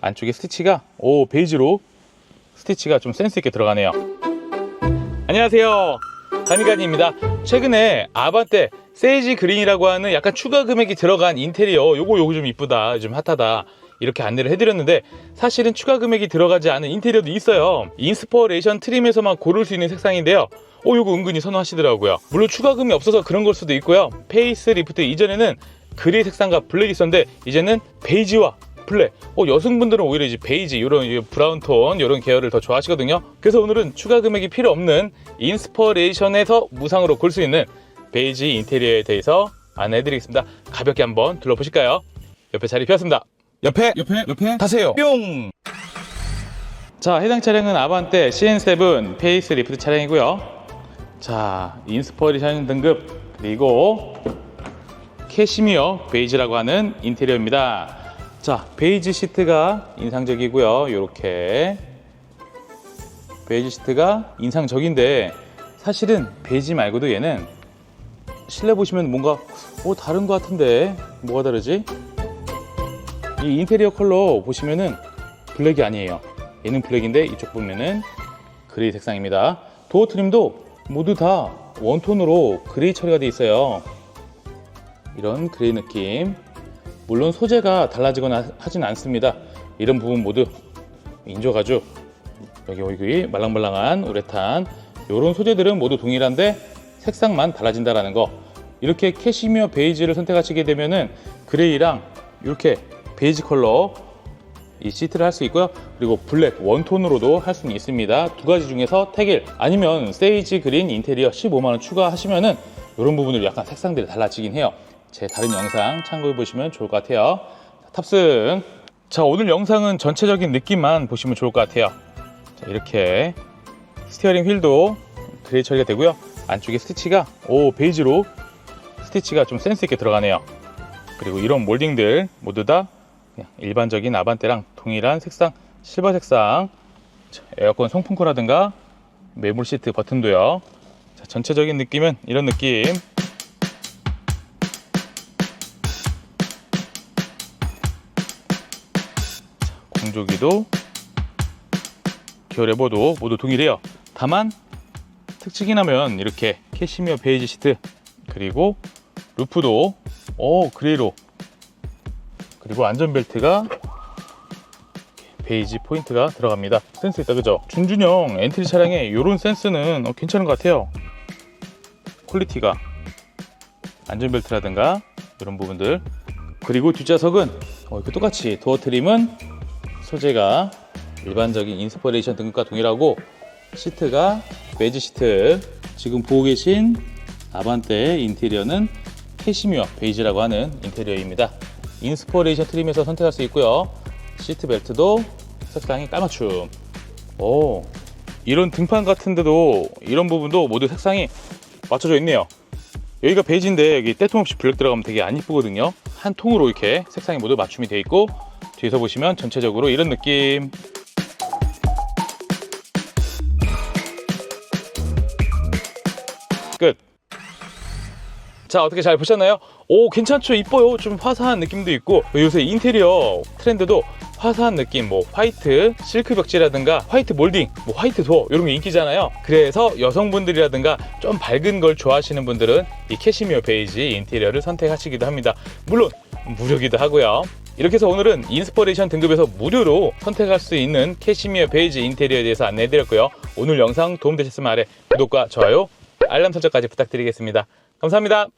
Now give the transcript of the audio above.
안쪽에 스티치가 오 베이지로 스티치가 좀 센스 있게 들어가네요. 안녕하세요. 다미가니입니다. 최근에 아반떼 세이지 그린이라고 하는 약간 추가 금액이 들어간 인테리어 요거 요거 좀 이쁘다 요즘 핫하다 이렇게 안내를 해드렸는데 사실은 추가 금액이 들어가지 않은 인테리어도 있어요 인스퍼레이션 트림에서만 고를 수 있는 색상인데요 어 요거 은근히 선호하시더라고요 물론 추가금이 없어서 그런 걸 수도 있고요 페이스 리프트 이전에는 그레이 색상과 블랙이 있었는데 이제는 베이지와 블랙. 어, 여성분들은 오히려 이제 베이지, 이런 브라운 톤, 이런 계열을 더 좋아하시거든요. 그래서 오늘은 추가 금액이 필요 없는 인스퍼레이션에서 무상으로 골 수 있는 베이지 인테리어에 대해서 안내해드리겠습니다. 가볍게 한번 둘러보실까요? 옆에 자리 비었습니다. 옆에 옆에 옆에 타세요. 뿅! 자, 해당 차량은 아반떼 CN7 페이스 리프트 차량이고요. 자, 인스퍼레이션 등급 그리고 캐시미어 베이지라고 하는 인테리어입니다. 자, 베이지 시트가 인상적이고요. 이렇게 베이지 시트가 인상적인데 사실은 베이지 말고도 얘는 실내 보시면 뭔가 어 다른 것 같은데 뭐가 다르지? 이 인테리어 컬러 보시면은 블랙이 아니에요. 얘는 블랙인데 이쪽 보면은 그레이 색상입니다. 도어 트림도 모두 다 원톤으로 그레이 처리가 되어 있어요. 이런 그레이 느낌. 물론 소재가 달라지거나 하진 않습니다. 이런 부분 모두 인조 가죽, 여기 여기 말랑말랑한 우레탄 이런 소재들은 모두 동일한데 색상만 달라진다라는 거. 이렇게 캐시미어 베이지를 선택하시게 되면은 그레이랑 이렇게 베이지 컬러 이 시트를 할 수 있고요. 그리고 블랙 원톤으로도 할 수는 있습니다. 두 가지 중에서 택일 아니면 세이지 그린 인테리어 15만 원 추가하시면은 이런 부분들 약간 색상들이 달라지긴 해요. 제 다른 영상 참고해 보시면 좋을 것 같아요. 자, 탑승. 자 오늘 영상은 전체적인 느낌만 보시면 좋을 것 같아요. 자, 이렇게 스티어링 휠도 그레이 처리가 되고요. 안쪽에 스티치가 오 베이지로 스티치가 좀 센스 있게 들어가네요. 그리고 이런 몰딩들 모두 다 일반적인 아반떼랑 동일한 색상 실버 색상 자, 에어컨 송풍코라든가 매물 시트 버튼도요 자, 전체적인 느낌은 이런 느낌 자, 공조기도 기어 레버도 모두 동일해요 다만 특징이라면 이렇게 캐시미어 베이지 시트 그리고 루프도 오 그레이로 그리고 안전벨트가 베이지 포인트가 들어갑니다. 센스 있다, 그죠? 준준형 엔트리 차량에 이런 센스는 어, 괜찮은 것 같아요. 퀄리티가 안전벨트라든가 이런 부분들 그리고 뒷좌석은 어, 이렇게 똑같이 도어 트림은 소재가 일반적인 인스퍼레이션 등급과 동일하고 시트가 베이지 시트 지금 보고 계신 아반떼 인테리어는 캐시미어 베이지라고 하는 인테리어입니다. 인스퍼레이션 트림에서 선택할 수 있고요. 시트 벨트도 색상이 까맞춤. 오, 이런 등판 같은데도 이런 부분도 모두 색상이 맞춰져 있네요. 여기가 베이지인데 여기 때통 없이 블랙 들어가면 되게 안 이쁘거든요. 한 통으로 이렇게 색상이 모두 맞춤이 되어 있고 뒤에서 보시면 전체적으로 이런 느낌. 끝. 자 어떻게 잘 보셨나요? 오 괜찮죠 이뻐요 좀 화사한 느낌도 있고 요새 인테리어 트렌드도 화사한 느낌 뭐 화이트 실크 벽지라든가 화이트 몰딩 뭐 화이트 도어 이런 게 인기잖아요 그래서 여성분들이라든가 좀 밝은 걸 좋아하시는 분들은 이 캐시미어 베이지 인테리어를 선택하시기도 합니다 물론 무료기도 하고요 이렇게 해서 오늘은 인스퍼레이션 등급에서 무료로 선택할 수 있는 캐시미어 베이지 인테리어에 대해서 안내해드렸고요. 오늘 영상 도움되셨으면 아래 구독과 좋아요 알람 설정까지 부탁드리겠습니다. 감사합니다